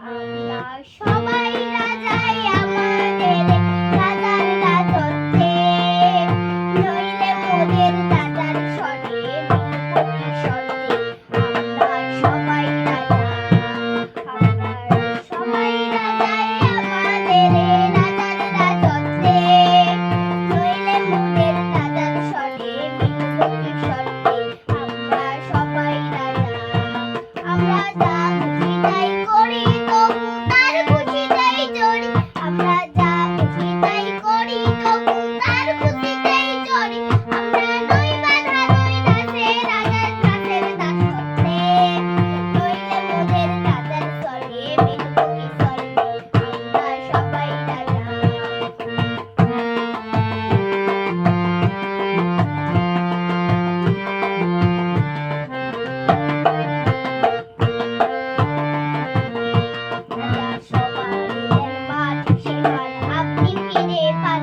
আমরা সবাই রাজাই আমাদের রাজার রাজত্বে নইলে মোদের রাজার স্বরে আমরা সবাই นี้ปัน